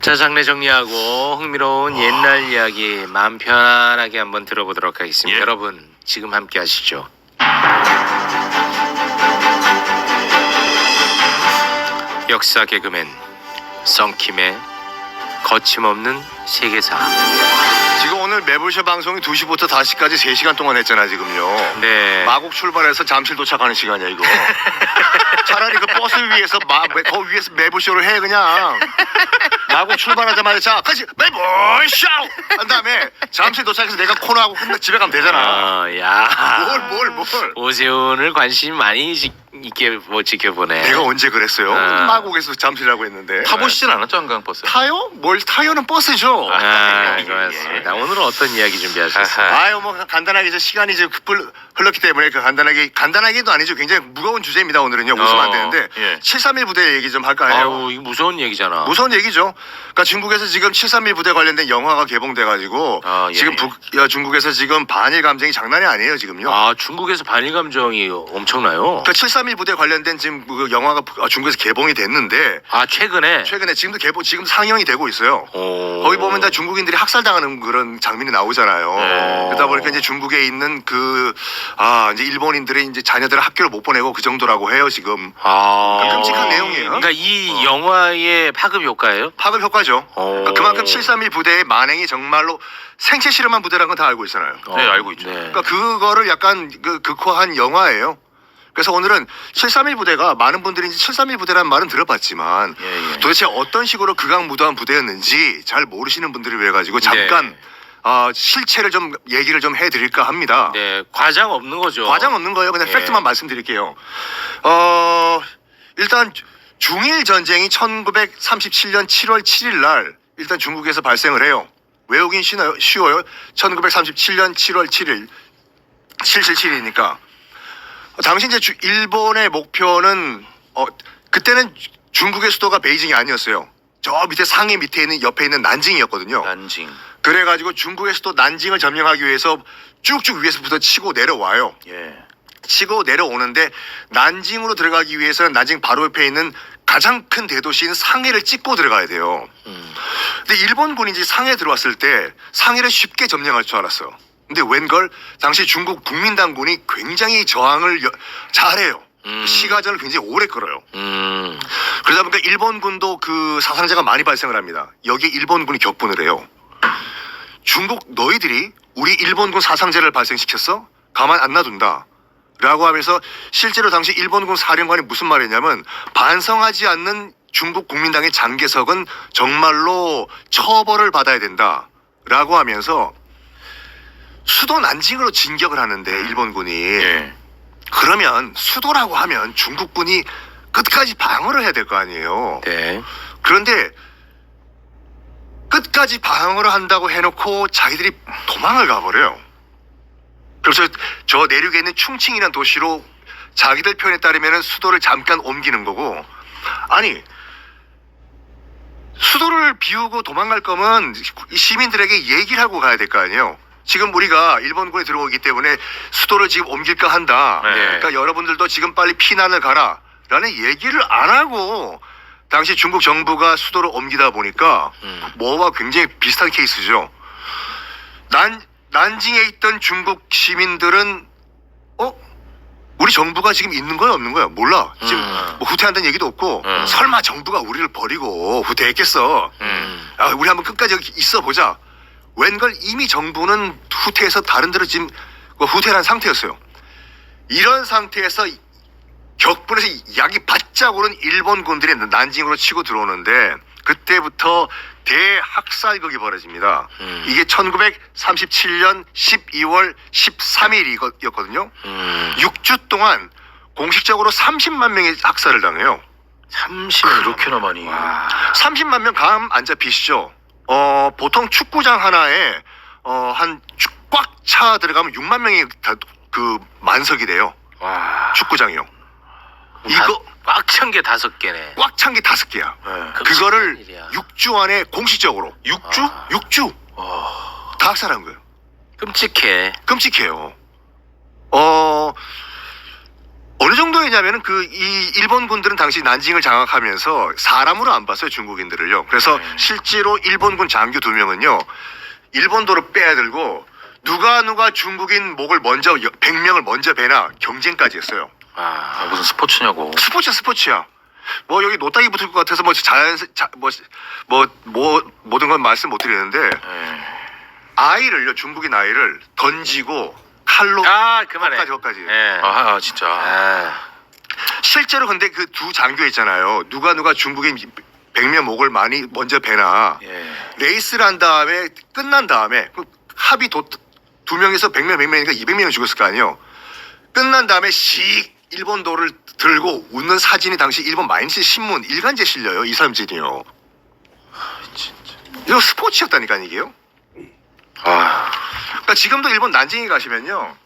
자 장례 정리하고 흥미로운 옛날 이야기 마음 편안하게 한번 들어보도록 하겠습니다. 예. 여러분 지금 함께 하시죠. 역사 개그맨 썬킴의 거침없는 세계사. 지금 오늘 매불쇼 방송이 2시부터 5시까지 3시간 동안 했잖아 지금요. 네. 마곡 출발해서 잠실 도착하는 시간이야 이거. 차라리 그 버스 위에서 마, 매- 거 위에서 매불쇼를 해 그냥. 마곡 출발하자마자 자 같이 매불쇼 한 다음에 잠실 도착해서 내가 코너하고 끝나 집에 가면 되잖아. 아, 야. 뭘 뭘 뭘. 오세훈을 관심 많이 지, 있게 뭐 지켜보네. 내가 언제 그랬어요? 아. 마곡에서 잠실이라고 했는데. 타보시진 않았죠 한강 버스? 타요? 뭘 타요는 버스죠. 아, 예, 예. 고맙습니다. 오늘은 어떤 이야기 준비하셨어요? 아유 뭐 간단하게 이제 시간이 이제 급을 흘렀기 때문에 그 간단하게 간단하게도 아니죠 굉장히 무거운 주제입니다 오늘은요 웃으면 안 어, 되는데 예. 731 부대 얘기 좀 할까요? 아유, 이거 무서운 얘기잖아. 무서운 얘기죠. 그러니까 중국에서 지금 731 부대 관련된 영화가 개봉돼 가지고 아, 예, 지금 예. 북, 야, 중국에서 지금 반일 감정이 장난이 아니에요 지금요. 아, 중국에서 반일 감정이 엄청나요. 그러니까 731 부대 관련된 지금 그 영화가 북- 아, 중국에서 개봉이 됐는데 아, 최근에. 최근에 지금도 개봉 지금 상영이 되고 있어요. 오. 거기 보면 다 중국인들이 학살당하는 그런 장면이 나오잖아요. 네. 그러다 보니까 이제 중국에 있는 그, 아, 이제 일본인들이 이제 자녀들을 학교를 못 보내고 그 정도라고 해요, 지금. 아. 끔찍한 내용이에요. 그러니까 이 영화의 파급 효과예요? 파급 효과죠. 오. 그러니까 그만큼 731 부대의 만행이 정말로 생체 실험한 부대라는 건 다 알고 있잖아요. 네, 알고 있죠. 그러니까 그거를 약간 그 극화한 영화예요. 그래서 오늘은 731 부대가 많은 분들이 이제 731 부대라는 말은 들어봤지만 예, 예. 도대체 어떤 식으로 극악무도한 부대였는지 잘 모르시는 분들을 위해 가지고 잠깐 네. 아, 실체를 좀 얘기를 좀 해드릴까 합니다. 네, 과장 없는 거죠. 과장 없는 거예요. 그냥 예. 팩트만 말씀드릴게요. 어, 일단 중일 전쟁이 1937년 7월 7일 날 일단 중국에서 발생을 해요. 외우긴 쉬워요. 쉬워요. 1937년 7월 7일 777이니까 당시 이제 주- 일본의 목표는 어 그때는 중국의 수도가 베이징이 아니었어요. 저 밑에 상해 밑에 있는 옆에 있는 난징이었거든요. 난징. 그래가지고 중국의 수도 난징을 점령하기 위해서 쭉쭉 위에서부터 치고 내려와요. 예. 치고 내려오는데 난징으로 들어가기 위해서는 난징 바로 옆에 있는 가장 큰 대도시인 상해를 찍고 들어가야 돼요. 음. 근데 일본군이 이제 상해 들어왔을 때 상해를 쉽게 점령할 줄 알았어요. 근데 웬걸 당시 중국 국민당군이 굉장히 저항을 여- 잘해요. 음. 시가전을 굉장히 오래 끌어요. 음. 그러다 보니까 일본군도 그 사상자가 많이 발생을 합니다. 여기에 일본군이 격분을 해요. 중국 너희들이 우리 일본군 사상자를 발생시켰어? 가만 안 놔둔다. 라고 하면서 실제로 당시 일본군 사령관이 무슨 말했냐면 반성하지 않는 중국 국민당의 장개석은 정말로 처벌을 받아야 된다. 라고 하면서 수도 난징으로 진격을 하는데 일본군이 예. 그러면 수도라고 하면 중국군이 끝까지 방어를 해야 될 거 아니에요. 네. 그런데 끝까지 방어를 한다고 해놓고 자기들이 도망을 가버려요. 그래서 저 내륙에 있는 충칭이라는 도시로 자기들 편에 따르면 수도를 잠깐 옮기는 거고 아니 수도를 비우고 도망갈 거면 이 시민들에게 얘기를 하고 가야 될 거 아니에요. 지금 우리가 일본군이 들어오기 때문에 수도를 지금 옮길까 한다. 네. 그러니까 여러분들도 지금 빨리 피난을 가라. 라는 얘기를 안 하고 당시 중국 정부가 수도를 옮기다 보니까 음. 뭐와 굉장히 비슷한 케이스죠. 난 난징에 있던 중국 시민들은 어 우리 정부가 지금 있는 거야 없는 거야 몰라 지금 음. 뭐 후퇴한다는 얘기도 없고 음. 설마 정부가 우리를 버리고 후퇴했겠어 음. 아, 우리 한번 끝까지 여기 있어 보자 웬걸 이미 정부는 후퇴해서 다른 데로 지금 그 후퇴한 상태였어요 이런 상태에서 격분에서 약이 바짝 오른 일본군들이 난징으로 치고 들어오는데 그때부터 대학살극이 벌어집니다. 음. 이게 1937년 12월 13일이었거든요. 음. 6주 동안 공식적으로 30만 명이 학살을 당해요. 30. 그렇게나 많이. 와. 30만 명 감 안 잡히시죠? 어, 보통 축구장 하나에 어, 한꽉차 들어가면 6만 명이 다 그 만석이 돼요. 와. 축구장이요. 이거 꽉 찬 게 다섯 개네. 꽉 찬 게 다섯 개야. 예. 그- 그거를 끔찍한 일이야. 6주 안에 공식적으로 6주? 아. 6주 와. 다 학살한 거예요. 끔찍해. 끔찍해요. 어 어느 정도였냐면은 그 이 일본 군들은 당시 난징을 장악하면서 사람으로 안 봤어요 중국인들을요. 그래서 네. 실제로 일본군 장교 두 명은요 일본도로 빼들고 누가 누가 중국인 목을 먼저 100명을 먼저 베나 경쟁까지 했어요. 아, 무슨 스포츠냐고. 스포츠 스포츠야. 뭐 여기 노딱이 붙을 것 같아서 뭐 자연 뭐뭐 뭐 모든 건 말씀 못 드리는데 예. 아이를요 중국인 아이를 던지고 칼로 아 그만해. 거기까지. 예. 아, 아, 진짜. 아. 실제로 근데 그 두 장교 있잖아요. 누가 누가 중국인 100명 목을 많이 먼저 베나 예. 레이스를 한 다음에 끝난 다음에 그 합이 도, 두 명에서 100명 100명이니까 200명이 죽었을 거 아니에요. 끝난 다음에 씩 일본도를 들고 웃는 사진이 당시 일본 마인스 신문 일간지에 실려요. 이 사람들이요. 이거 스포츠였다니까 이게요. 아, 그러니까 지금도 일본 난징에 가시면요.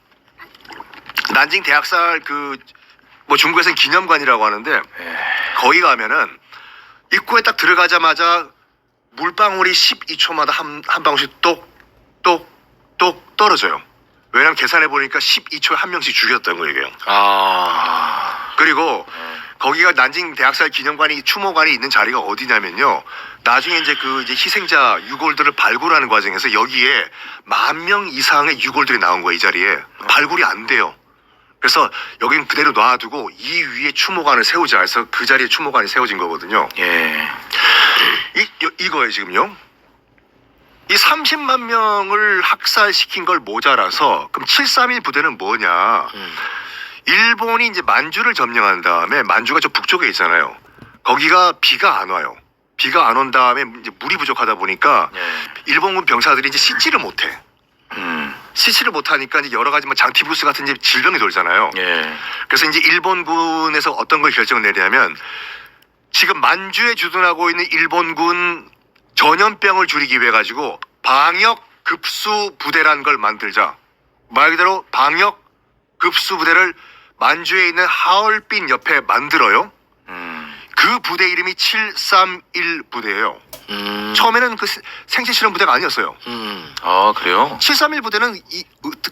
난징 대학살 그 뭐 중국에서는 기념관이라고 하는데 예. 거기 가면은 입구에 딱 들어가자마자 물방울이 12초마다 한, 한 방울씩 똑 똑 똑 떨어져요. 왜냐면 계산해 보니까 12초에 한 명씩 죽였던 거예요. 아. 그리고 거기가 난징 대학살 기념관이 추모관이 있는 자리가 어디냐면요. 나중에 이제 그 이제 희생자 유골들을 발굴하는 과정에서 여기에 만 명 이상의 유골들이 나온 거예요. 이 자리에 발굴이 안 돼요. 그래서 여기는 그대로 놔두고 이 위에 추모관을 세우자 해서 그 자리에 추모관이 세워진 거거든요. 예. 이, 이- 이거예요 지금요. 이 30만 명을 학살시킨 걸 모자라서 그럼 731 부대는 뭐냐? 음. 일본이 이제 만주를 점령한 다음에 만주가 저 북쪽에 있잖아요. 거기가 비가 안 와요. 비가 안 온 다음에 이제 물이 부족하다 보니까 예. 일본군 병사들이 이제 씻지를 못해. 음. 씻지를 못하니까 이제 여러 가지 뭐 장티브루스 같은 이제 질병이 돌잖아요. 예. 그래서 이제 일본군에서 어떤 걸 결정을 내리냐면 지금 만주에 주둔하고 있는 일본군 전염병을 줄이기 위해 가지고 방역 급수 부대란 걸 만들자. 말 그대로 방역 급수 부대를 만주에 있는 하얼빈 옆에 만들어요. 음. 그 부대 이름이 731 부대예요. 음. 처음에는 그 생체 실험 부대가 아니었어요. 음. 아, 그래요? 731 부대는 이,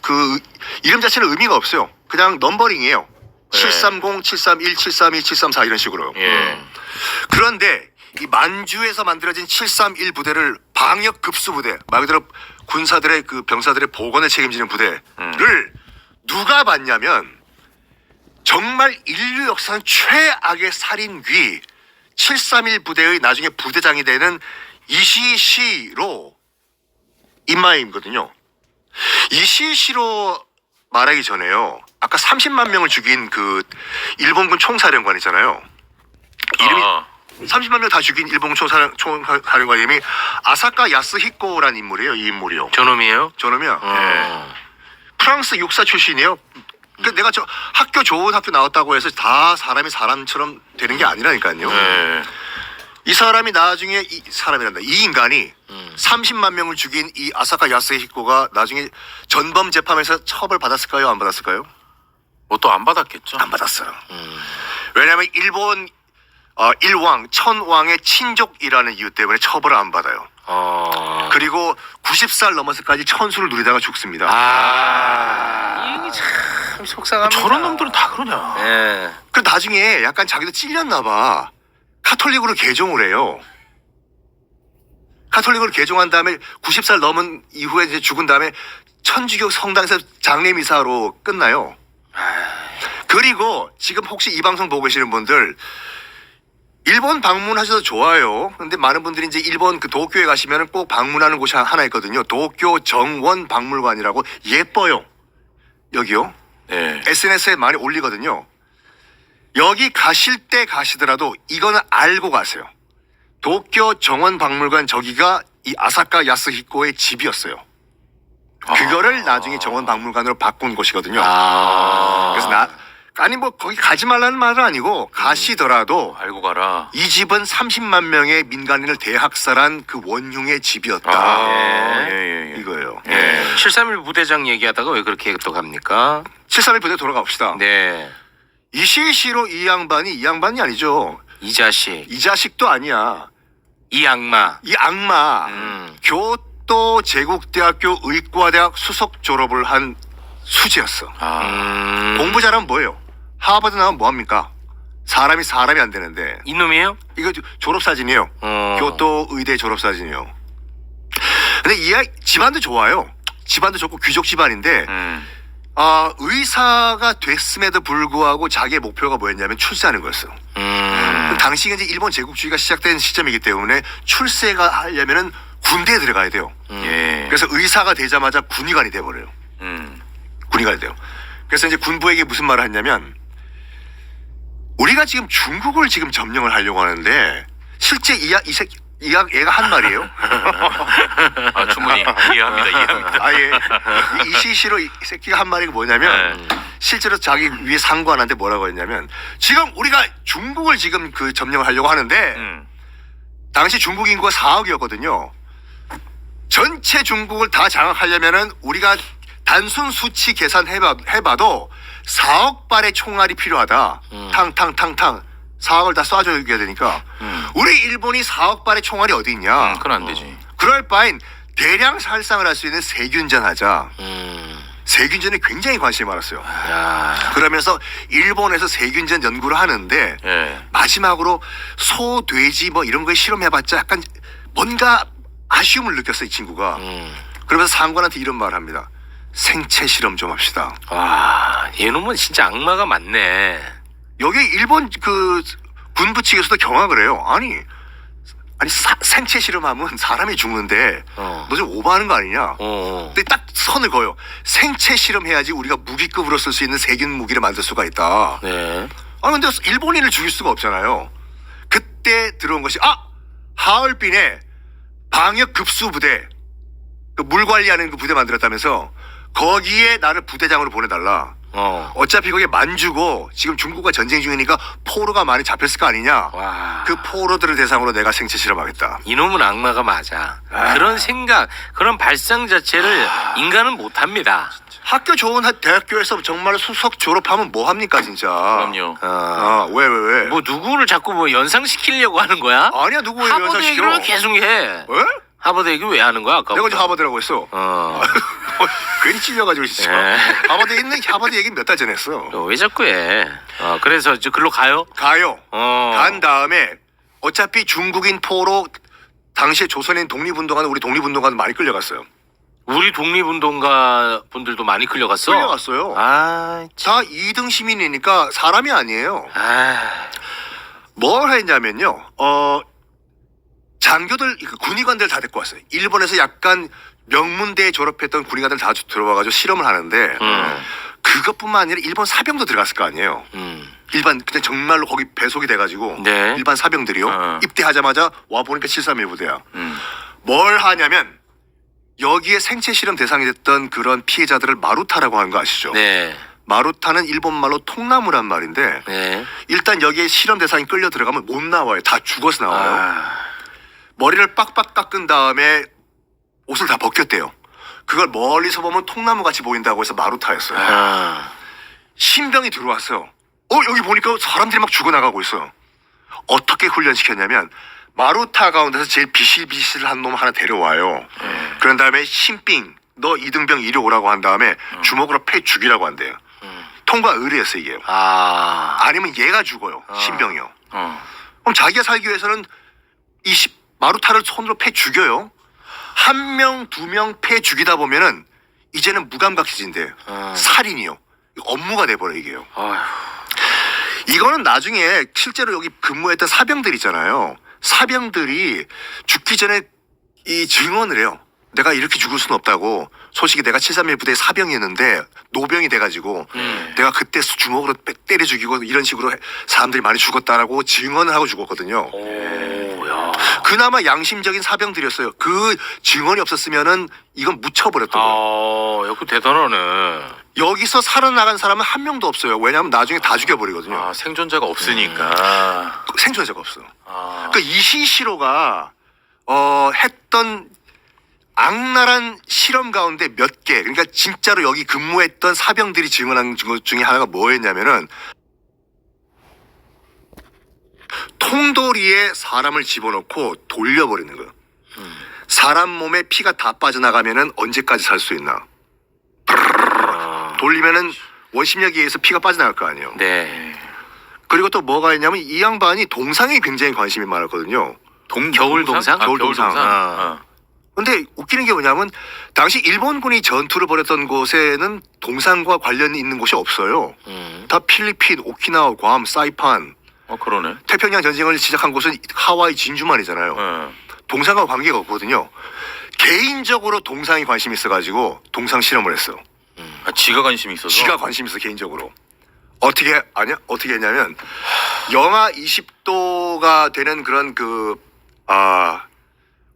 그 이름 자체는 의미가 없어요. 그냥 넘버링이에요. 네. 730, 731, 732, 734 이런 식으로요. 예. 그런데 이 만주에서 만들어진 731 부대를 방역 급수 부대, 말 그대로 군사들의 그 병사들의 보건을 책임지는 부대를 음. 누가 봤냐면 정말 인류 역사상 최악의 살인귀 731 부대의 나중에 부대장이 되는 이시시로 임마임거든요. 이시시로 말하기 전에요. 아까 30만 명을 죽인 그 일본군 총사령관이잖아요. 이름이 아, 30만 명 다 죽인 일본 총사령, 총사령관 이름이 아사카 야스히코라는 인물이에요. 이 인물이요. 저놈이에요? 저놈이요. 어. 프랑스 육사 출신이에요. 그 내가 저 학교 좋은 학교 나왔다고 해서 다 사람이 사람처럼 되는 게 아니라니까요. 예. 이 사람이 나중에 이 사람이란다. 이 인간이 음. 30만 명을 죽인 이 아사카 야스히코가 나중에 전범 재판에서 처벌 받았을까요? 안 받았을까요? 뭐 또 안 받았겠죠? 안 받았어요. 음. 왜냐하면 일본 어, 일왕 천왕의 친족이라는 이유 때문에 처벌을 안 받아요. 어. 그리고 90살 넘어서까지 천수를 누리다가 죽습니다. 아. 이게 참 속상합니다. 저런 놈들은 다 그러냐? 예. 그 나중에 약간 자기도 찔렸나 봐. 카톨릭으로 개종을 해요. 카톨릭으로 개종한 다음에 90살 넘은 이후에 이제 죽은 다음에 천주교 성당에서 장례미사로 끝나요. 그리고 지금 혹시 이 방송 보고 계시는 분들 일본 방문하셔도 좋아요. 근데 많은 분들이 이제 일본 그 도쿄에 가시면 꼭 방문하는 곳이 하나 있거든요. 도쿄 정원 박물관이라고 예뻐요. 여기요. 예. SNS에 많이 올리거든요. 여기 가실 때 가시더라도 이거는 알고 가세요. 도쿄 정원 박물관 저기가 이 아사카 야스히코의 집이었어요. 그거를 나중에 정원 박물관으로 바꾼 곳이거든요. 아. 그래서 나 아니 뭐 거기 가지 말라는 말은 아니고 가시더라도 알고 가라. 이 집은 30만 명의 민간인을 대학살한 그 원흉의 집이었다. 아, 예. 예, 예, 예. 이거예요. 예. 731 부대장 얘기하다가 왜 그렇게 또 갑니까? 731 부대 돌아갑시다. 네. 이시시로 이 양반이 이 양반이 아니죠. 이 자식. 이 자식도 아니야. 이 악마. 이 악마 음. 교토 제국대학교 의과대학 수석 졸업을 한 수지였어. 아, 음. 공부 잘하면 뭐예요? 하버드 나면 뭐 합니까? 사람이 사람이 안 되는데 이놈이에요? 이거 졸업 사진이에요. 어. 교토 의대 졸업 사진이요. 근데 이 아이 집안도 좋아요. 집안도 좋고 귀족 집안인데 음. 아 의사가 됐음에도 불구하고 자기의 목표가 뭐였냐면 출세하는 거였어요. 음. 당시가 이제 일본 제국주의가 시작된 시점이기 때문에 출세가 하려면은 군대에 들어가야 돼요. 예. 그래서 의사가 되자마자 군의관이 돼버려요. 음. 군의관이 돼요. 그래서 이제 군부에게 무슨 말을 했냐면 우리가 지금 중국을 지금 점령을 하려고 하는데 실제 이야 이 새끼 이야 얘가 한 말이에요. 아, 충분히 이해합니다. 이해합니다. 아예 이시시로 이 새끼가 한 말이 뭐냐면 네. 실제로 자기 위에 상관한테 뭐라고 했냐면 지금 우리가 중국을 지금 그 점령을 하려고 하는데 음. 당시 중국 인구가 4억이었거든요. 전체 중국을 다 장악하려면은 우리가 단순 수치 계산해봐, 해봐도 4억 발의 총알이 필요하다. 음. 탕탕탕탕 4억을 다 쏴줘야 되니까 음. 우리 일본이 4억 발의 총알이 어디 있냐? 음, 그건 안 되지. 그럴 바엔 대량 살상을 할 수 있는 세균전 하자. 음. 세균전에 굉장히 관심이 많았어요. 야. 그러면서 일본에서 세균전 연구를 하는데 예. 마지막으로 소, 돼지 뭐 이런 거에 실험해봤자 약간 뭔가 아쉬움을 느꼈어 이 친구가. 음. 그러면서 상관한테 이런 말을 합니다. 생체 실험 좀 합시다. 와, 얘놈은 진짜 악마가 많네. 여기 일본 그 군부 측에서도 경악을 해요. 아니, 아니 사- 생체 실험하면 사람이 죽는데 어. 너 좀 오버하는 거 아니냐? 어, 어. 근데 딱 선을 그어요. 생체 실험해야지 우리가 무기급으로 쓸 수 있는 세균 무기를 만들 수가 있다. 네. 아 근데 일본인을 죽일 수가 없잖아요. 그때 들어온 것이 아 하얼빈에 방역 급수 부대 그 물 관리하는 그 부대 만들었다면서 거기에 나를 부대장으로 보내달라. 어. 어차피 거기에 만주고 지금 중국과 전쟁 중이니까 포로가 많이 잡혔을 거 아니냐. 와. 그 포로들을 대상으로 내가 생체 실험하겠다. 이놈은 악마가 맞아. 아. 그런 생각, 그런 발상 자체를 인간은 못합니다. 학교 좋은 하- 대학교에서 정말 수석 졸업하면 뭐 합니까 진짜. 그럼요. 어. 아왜 왜 왜? 뭐 누구를 자꾸 뭐 연상시키려고 하는 거야? 아니야 누구 왜 하버드 연상시켜? 얘기를 왜 계속 해? 왜? 하버드 얘기 왜 하는 거야? 아까 내가 이제 하버드라고 했어. 어. 괜히 찔려가지고 진짜. 네. 하버드 있는 하버드 얘기 몇 달 전에 했어. 너왜 자꾸 해? 어, 그래서 이제 글로 가요? 가요. 어. 간 다음에 어차피 중국인 포로 당시에 조선인 독립운동하는 우리 독립운동가도 많이 끌려갔어요. 우리 독립운동가 분들도 많이 끌려갔어? 끌려갔어요. 아, 다 2등 시민이니까 사람이 아니에요. 아, 뭘 했냐면요. 어 장교들 그 군의관들 다 데리고 왔어요. 일본에서 약간 명문대 에 졸업했던 군의관들 다 들어와가지고 실험을 하는데 음, 그것뿐만 아니라 일본 사병도 들어갔을 거 아니에요. 음, 일반 그냥 정말로 거기 배속이 돼가지고 네. 일반 사병들이요 어. 입대하자마자 와 보니까 731 부대야. 음. 뭘 하냐면 여기에 생체 실험 대상이 됐던 그런 피해자들을 마루타라고 하는 거 아시죠? 네, 마루타는 일본 말로 통나무란 말인데 네. 일단 여기에 실험 대상이 끌려 들어가면 못 나와요. 다 죽어서 나와요. 아, 머리를 빡빡 깎은 다음에 옷을 다 벗겼대요. 그걸 멀리서 보면 통나무 같이 보인다고 해서 마루타였어요. 아, 신병이 들어왔어요. 어 여기 보니까 사람들이 막 죽어나가고 있어요. 어떻게 훈련시켰냐면 마루타 가운데서 제일 비실비실한 놈 하나 데려와요. 그런 다음에 신빙 너 이등병 이리 오라고 한 다음에 주먹으로 패 죽이라고 한대요. 음. 통과 의뢰였어 이게. 아, 아니면 얘가 죽어요. 아. 신병이요. 어. 그럼 자기가 살기 위해서는 이 시- 마루타를 손으로 패 죽여요. 한 명, 두 명 패 죽이다 보면은 이제는 무감각해진대. 아. 살인이요. 업무가 돼버려 이게요. 이거는 나중에 실제로 여기 근무했던 사병들 있잖아요. 사병들이 죽기 전에 이 증언을 해요. 내가 이렇게 죽을 수는 없다고. 솔직히 내가 731 부대 사병이었는데 노병이 돼가지고 음. 내가 그때 주먹으로 빽 때려 죽이고 이런 식으로 해- 사람들이 많이 죽었다라고 증언을 하고 죽었거든요. 오, 야. 그나마 양심적인 사병들이었어요. 그 증언이 없었으면은 이건 묻혀버렸던 거예요. 아, 여기 대단하네. 여기서 살아나간 사람은 한 명도 없어요. 왜냐하면 나중에 다 죽여버리거든요. 아, 생존자가 없으니까. 생존자가 없어. 아. 그러니까 이시시로가 어 했던 악랄한 실험 가운데 몇 개, 그러니까 진짜로 여기 근무했던 사병들이 증언한 것 중에 하나가 뭐였냐면은 통돌이에 사람을 집어넣고 돌려버리는 거예요. 사람 몸에 피가 다 빠져나가면은 언제까지 살 수 있나? 아, 돌리면은 원심력에 의해서 피가 빠져나갈 거 아니에요. 네. 그리고 또 뭐가 있냐면 이 양반이 동상에 굉장히 관심이 많았거든요. 동 겨울 동상? 아, 겨울 겨울 동상. 동상. 아. 어. 근데 웃기는 게 뭐냐면 당시 일본군이 전투를 벌였던 곳에는 동상과 관련이 있는 곳이 없어요. 음. 다 필리핀, 오키나와, 괌, 사이판, 어 그러네. 태평양 전쟁을 시작한 곳은 하와이 진주만이잖아요. 어. 동상과 관계가 없거든요. 개인적으로 동상이 관심이 있어가지고 동상 실험을 했어. 아, 지가 관심이 있어서. 지가 관심 있어 개인적으로. 어떻게 아냐? 어떻게 했냐면 영하 20도가 되는 그런 그 아,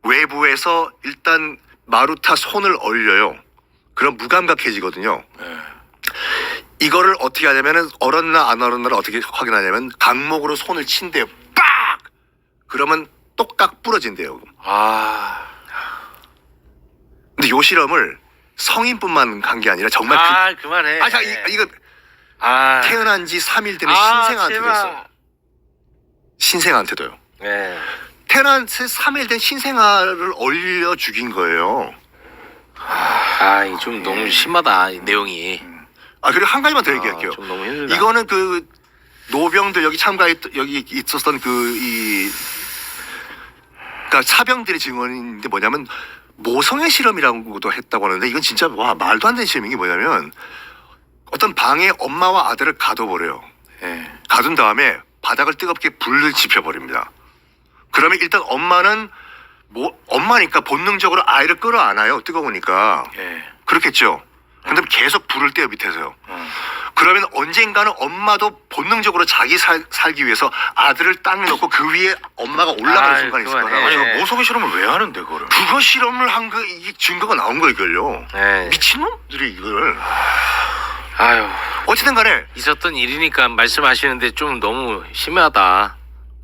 외부에서 일단 마루타 손을 얼려요. 그럼 무감각해지거든요. 예. 이거를 어떻게 하냐면은 얼었나 안 얼었나를 어떻게 확인하냐면 강목으로 손을 친대요. 빡! 그러면 똑딱 부러진대요. 아. 근데 요 실험을 성인뿐만 한 게 아니라 정말 아, 그 만해. 그, 아, 자, 이, 이거 아. 태어난 지 3일 되는 아, 신생아한테도 제발. 했어. 신생아한테도요. 네. 태어난 지 3일 된 신생아를 얼려 죽인 거예요. 아, 이 좀 너무 심하다. 이 내용이. 아, 그리고 한 가지만 더 얘기할게요. 아, 좀 너무 힘들다. 이거는 그 노병들 여기 참가했 여기 있었던 그 이 그러니까 사병들의 증언인데 뭐냐면 모성애 실험이라고도 했다고 하는데 이건 진짜 와 말도 안 되는 실험인 게 뭐냐면 어떤 방에 엄마와 아들을 가둬버려요. 예. 가둔 다음에 바닥을 뜨겁게 불을 지펴버립니다. 그러면 일단 엄마는 뭐 엄마니까 본능적으로 아이를 끌어안아요. 뜨거우니까 예. 그렇겠죠. 근데 계속 불을 떼요 밑에서요. 어. 그러면 언젠가는 엄마도 본능적으로 자기 살, 살기 위해서 아들을 땅에 놓고 그 위에 엄마가 올라가는 아이, 순간이 있을 그만해. 거라고. 아니 네. 이거 모성애 실험을 왜 하는데 그거를? 그거 실험을 한거 이게 증거가 나온 거 이걸요. 네. 미친놈들이 이걸. 아유. 어쨌든 간에 있었던 일이니까 말씀하시는데 좀 너무 심하다.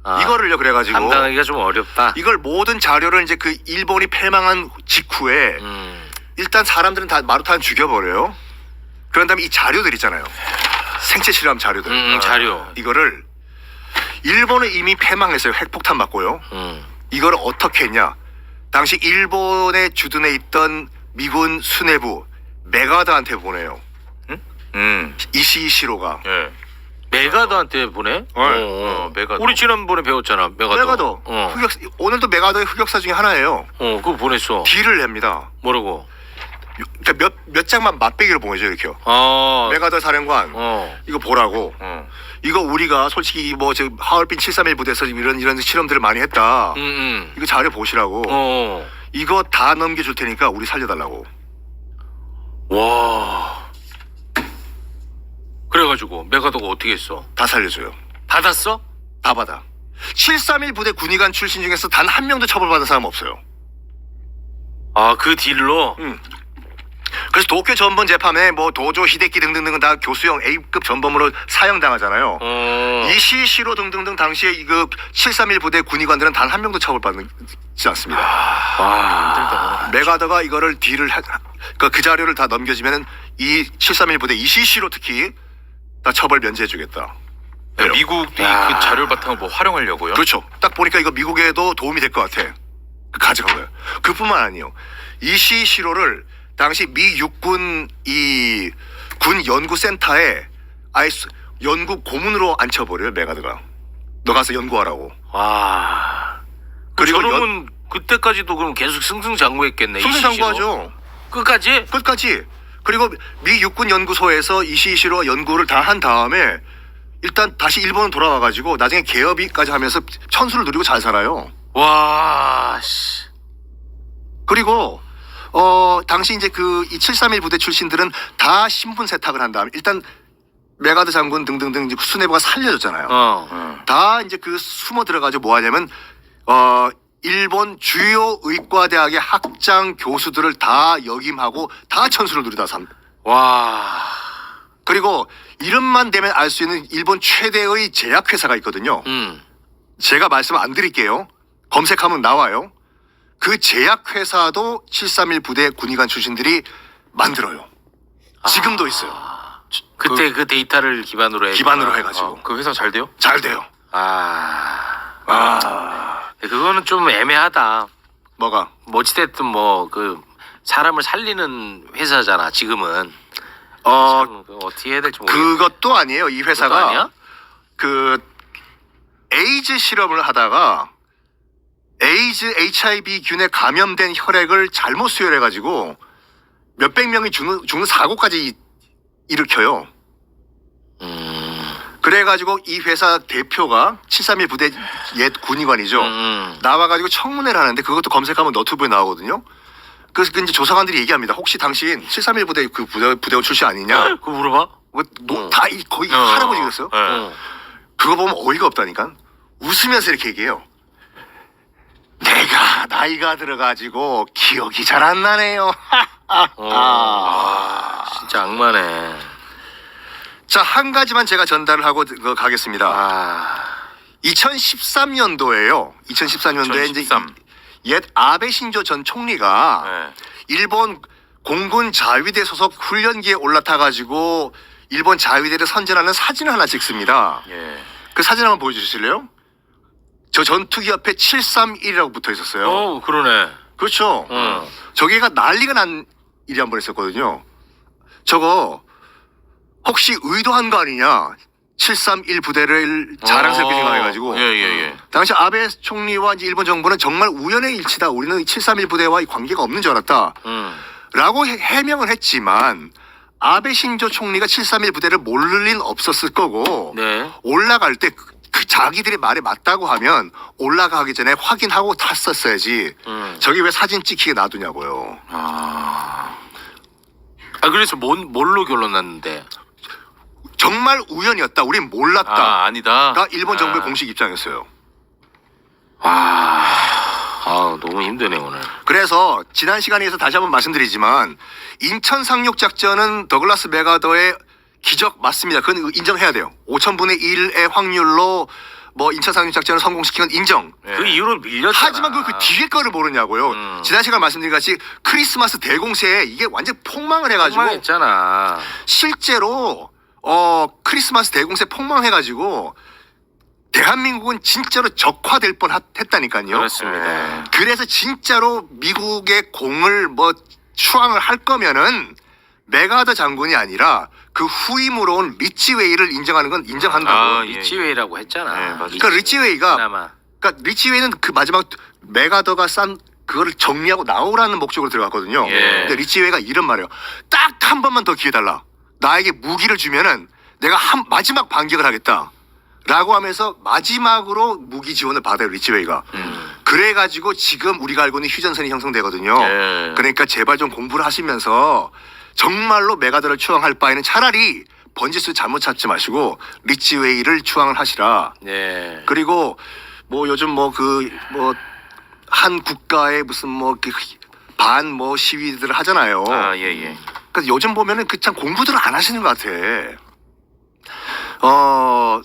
아, 이거를요 그래가지고 감당하기가 좀 어렵다. 이걸 모든 자료를 이제 그 일본이 패망한 직후에 음. 일단 사람들은 다 마루탄 죽여버려요. 그런 다음에 이 자료들 있잖아요. 생체 실험 자료들. 음, 음, 자료. 이거를 일본은 이미 패망했어요. 핵폭탄 맞고요. 음. 이걸 어떻게 했냐? 당시 일본에 주둔해 있던 미군 수뇌부 메가드한테 보내요. 음. 이시시로가. 예. 메가더한테 보내? 어, 어, 메가더. 우리 지난번에 배웠잖아. 메가더. 메가드. 어. 흑역, 오늘도 메가드의 흑역사 중에 하나예요. 어, 그거 보냈어. 딜을 냅니다. 뭐라고? 그러니까 몇, 몇 장만 맛배기로 보내죠, 이렇게요. 어. 메가드 사령관, 어. 이거 보라고. 어. 이거 우리가 솔직히 뭐 지금 하얼빈 731 부대에서 이런 이런 실험들을 많이 했다. 음, 음. 이거 자료 보시라고. 어. 이거 다 넘겨줄 테니까 우리 살려달라고. 와. 그래가지고 메가더가 어떻게 했어? 다 살려줘요. 받았어? 다 받아. 731 부대 군의관 출신 중에서 단 한 명도 처벌받은 사람 없어요. 아, 그 딜로? 음. 그래서 도쿄 전범 재판에 뭐 도조 히데키 등등등은 다 교수형 A급 전범으로 사형당하잖아요. 어. 이시시로 등등등 당시에 이그 731 부대 군의관들은 단 한 명도 처벌받지 않습니다. 와. 메가더가 이거를 딜을 하, 그, 그 자료를 다 넘겨주면은 이 731 부대 이시시로 특히 다 처벌 면제해주겠다. 야, 미국이 야. 그 자료 바탕을 뭐 활용하려고요? 그렇죠. 딱 보니까 이거 미국에도 도움이 될 것 같아. 그 가져간 거예요. 그뿐만 아니에요. 이시 시로를 당시 미 육군 이 군 연구센터에 아예 수- 연구 고문으로 앉혀버려요 메가드가. 너 가서 연구하라고. 와. 그리고 그리고 저놈은 그때까지도 그럼 계속 승승장구했겠네. 이. 승승장구하죠. 끝까지? 끝까지. 그리고 미 육군 연구소에서 이시시로 연구를 다 한 다음에 일단 다시 일본 돌아와 가지고 나중에 개업이까지 하면서 천수를 누리고 잘 살아요. 와. 씨. 그리고 어 당시 이제 그 이 731 부대 출신들은 다 신분 세탁을 한 다음에 일단 메가드 장군 등등등 이제 수뇌부가 살려줬잖아요. 어. 어. 다 이제 그 숨어 들어가지고 뭐 하냐면 어 일본 주요 의과대학의 학장 교수들을 다 역임하고 다 천수를 누리다 삼. 와. 그리고 이름만 되면 알 수 있는 일본 최대의 제약회사가 있거든요. 음. 제가 말씀 안 드릴게요. 검색하면 나와요. 그 제약회사도 731 부대 군의관 출신들이 만들어요. 지금도 있어요. 그때 그, 데이터를 기반으로 해. 기반으로 해가지고. 어. 그 회사 잘 돼요? 잘 돼요. 아. 아, 그거는 좀 애매하다. 뭐가? 뭐 어찌됐든 뭐 그 사람을 살리는 회사잖아 지금은 어 참, 그거 어떻게 해야 될지 모르겠네. 그것도 아니에요. 이 그것도 회사가 아니야? 그 에이즈 실험을 하다가 에이즈 HIV 균에 감염된 혈액을 잘못 수혈해 가지고 몇백 명이 죽는, 죽는 사고까지 일으켜요. 음, 그래가지고 이 회사 대표가 731 부대 옛 군의관이죠. 음, 음. 나와가지고 청문회를 하는데 그것도 검색하면 너튜브에 나오거든요. 그래서 그 이제 조사관들이 얘기합니다. 혹시 당신 731 부대 그 부대, 부대원 출신 아니냐? 그거 물어봐? 뭐, 노- 어. 다 이, 거의 어. 할아버지겠어요? 네. 어. 그거 보면 어이가 없다니까. 웃으면서 이렇게 얘기해요. 내가 나이가 들어가지고 기억이 잘 안 나네요. 어. 아, 진짜 악마네. 자, 한 가지만 제가 전달을 하고 그 가겠습니다. 아, 2013년도에요. 2014년도에 이제 2013. 옛 아베 신조 전 총리가 네. 일본 공군 자위대 소속 훈련기에 올라타 가지고 일본 자위대를 선전하는 사진을 하나 찍습니다. 예. 그 사진 한번 보여주실래요? 저 전투기 옆에 731이라고 붙어 있었어요. 어, 그러네. 그렇죠. 어. 저기가 난리가 난 일이 한 번 있었거든요. 저거 혹시 의도한 거 아니냐? 731 부대를 자랑스럽게 어. 생각해가지고 예, 예, 예. 당시 아베 총리와 이제 일본 정부는 정말 우연의 일치다. 우리는 731 부대와 관계가 없는 줄 알았다. 음. 라고 해- 해명을 했지만 아베 신조 총리가 731 부대를 모를 리는 없었을 거고 네. 올라갈 때그 자기들의 말에 맞다고 하면 올라가기 전에 확인하고 탔었어야지. 음. 저기 왜 사진 찍히게 놔두냐고요. 아. 아, 그래서 뭔, 뭘로 결론 났는데? 정말 우연이었다. 우린 몰랐다. 아, 아니다. 가 일본 정부의 아. 공식 입장이었어요. 와, 아, 너무 힘드네, 오늘. 그래서 지난 시간에서 다시 한번 말씀드리지만 인천 상륙 작전은 더글라스 메가더의 기적 맞습니다. 그건 인정해야 돼요. 5천분의 1의 확률로 뭐 인천 상륙 작전을 성공시킨 건 인정. 예. 그 이후로 밀렸잖아. 하지만 그, 그 뒤에 거를 모르냐고요. 음. 지난 시간 말씀드린 같이 크리스마스 대공세에 이게 완전 폭망을 해가지고 했잖아. 실제로 어 크리스마스 대공세 폭망해가지고 대한민국은 진짜로 적화될 뻔 했다니까요. 그렇습니다. 그래서 진짜로 미국의 공을 뭐 추앙을 할 거면은 메가더 장군이 아니라 그 후임으로 온 리치웨이를 인정하는 건 인정한다고. 아, 예. 리치웨이라고 했잖아. 네, 맞아요. 그러니까 리치웨이가 그나마. 그러니까 리치웨이는 그 마지막 메가더가 싼 그거를 정리하고 나오라는 목적으로 들어갔거든요. 예. 근데 리치웨이가 이런 말이에요. 딱 한 번만 더 기회 달라. 나에게 무기를 주면은 내가 한 마지막 반격을 하겠다. 라고 하면서 마지막으로 무기 지원을 받아요 리치웨이가. 음. 그래가지고 지금 우리가 알고 있는 휴전선이 형성되거든요. 예. 그러니까 제발 좀 공부를 하시면서 정말로 메가더를 추앙할 바에는 차라리 번지수 잘못 찾지 마시고 리치웨이를 추앙을 하시라. 네. 그리고 뭐 요즘 뭐 그 뭐 한 국가의 무슨 뭐 반뭐 시위들을 하잖아요. 아, 예, 예. 그러니까 요즘 보면은 그 참 공부들을 안 하시는 것 같아. 어,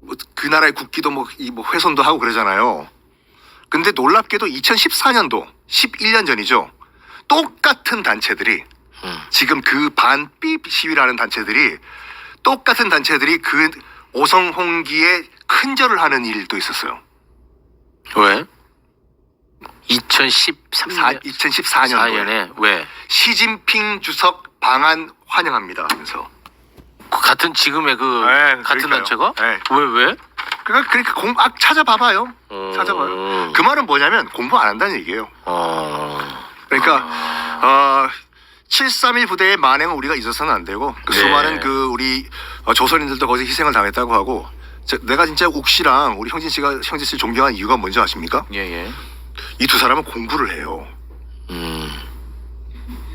뭐그 나라의 국기도 뭐, 이 뭐 훼손도 하고 그러잖아요. 근데 놀랍게도 2014년도, 11년 전이죠. 똑같은 단체들이, 음. 지금 그 반삐 시위라는 단체들이, 똑같은 단체들이 그 오성홍기에 큰절을 하는 일도 있었어요. 왜? 2013년 2014년도에. 4년에 왜? 시진핑 주석 방한 환영합니다 하면서. 그 같은 지금의 그 네, 같은 그러니까요. 단체가? 네. 왜 왜? 그러니까, 그러니까 공, 아, 찾아봐봐요. 음. 찾아봐요. 그 말은 뭐냐면 공부 안 한다는 얘기예요. 어. 그러니까 어, 731 부대의 만행은 우리가 잊어서는 안 되고 그 네. 수많은 그 우리 어, 조선인들도 거기서 희생을 당했다고 하고 저- 내가 진짜 욱 씨랑 우리 형진 씨가 형진 씨 존경한 이유가 뭔지 아십니까? 예, 예. 이 두 사람은 공부를 해요. 음.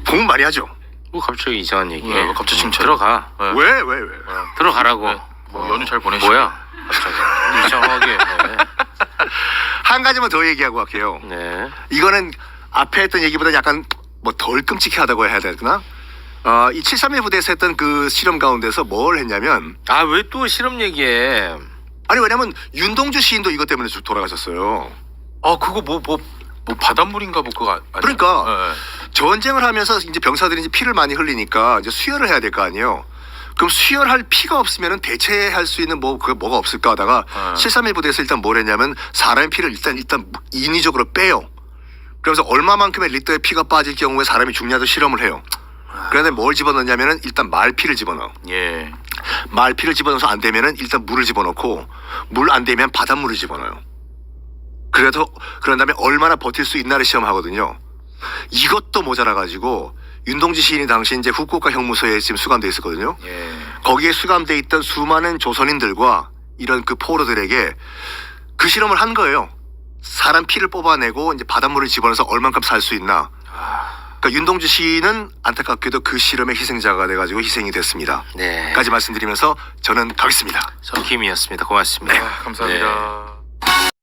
공부 많이 하죠. 뭐 갑자기 이상한 얘기. 왜, 왜 갑자기 칭찬? 들어가. 네. 왜 왜 왜? 들어가라고. 네. 뭐 연휴 잘 보내시고. 뭐야? 갑자기 이상하게. 네. 한 가지만 더 얘기하고 갈게요. 네. 이거는 앞에 했던 얘기보다 약간 뭐 덜 끔찍하다고 해야 되나? 어, 이 731 부대에서 했던 그 실험 가운데서 뭘 했냐면 아 왜 또 실험 얘기해? 아니 왜냐면 윤동주 시인도 이것 때문에 좀 돌아가셨어요. 아, 그거 뭐, 뭐, 뭐 바닷물인가 뭐 그거 아- 아니에요? 그러니까. 예, 예. 전쟁을 하면서 이제 병사들이 이제 피를 많이 흘리니까 이제 수혈을 해야 될 거 아니에요. 그럼 수혈할 피가 없으면은 대체할 수 있는 뭐 그 뭐가 없을까 하다가 어. 731 부대에서 일단 뭘 했냐면 사람의 피를 일단 일단 인위적으로 빼요. 그래서 얼마만큼의 리터의 피가 빠질 경우에 사람이 죽냐도 실험을 해요. 그런데 뭘 집어넣냐면은 일단 말피를 집어넣어. 예. 말피를 집어넣어서 안 되면은 일단 물을 집어넣고 물 안 되면 바닷물을 집어넣어요. 그래도 그런 다음에 얼마나 버틸 수 있나를 시험하거든요. 이것도 모자라 가지고 윤동지 시인이 당시 이제 후쿠오카 형무소에 지금 수감돼 있었거든요. 예. 거기에 수감돼 있던 수많은 조선인들과 이런 그 포로들에게 그 실험을 한 거예요. 사람 피를 뽑아내고 이제 바닷물을 집어넣어서 얼만큼 살 수 있나. 그러니까 윤동주 시인은 안타깝게도 그 실험의 희생자가 돼가지고 희생이 됐습니다. 네. 까지 말씀드리면서 저는 가겠습니다. 석킴이었습니다. 고맙습니다. 아, 감사합니다.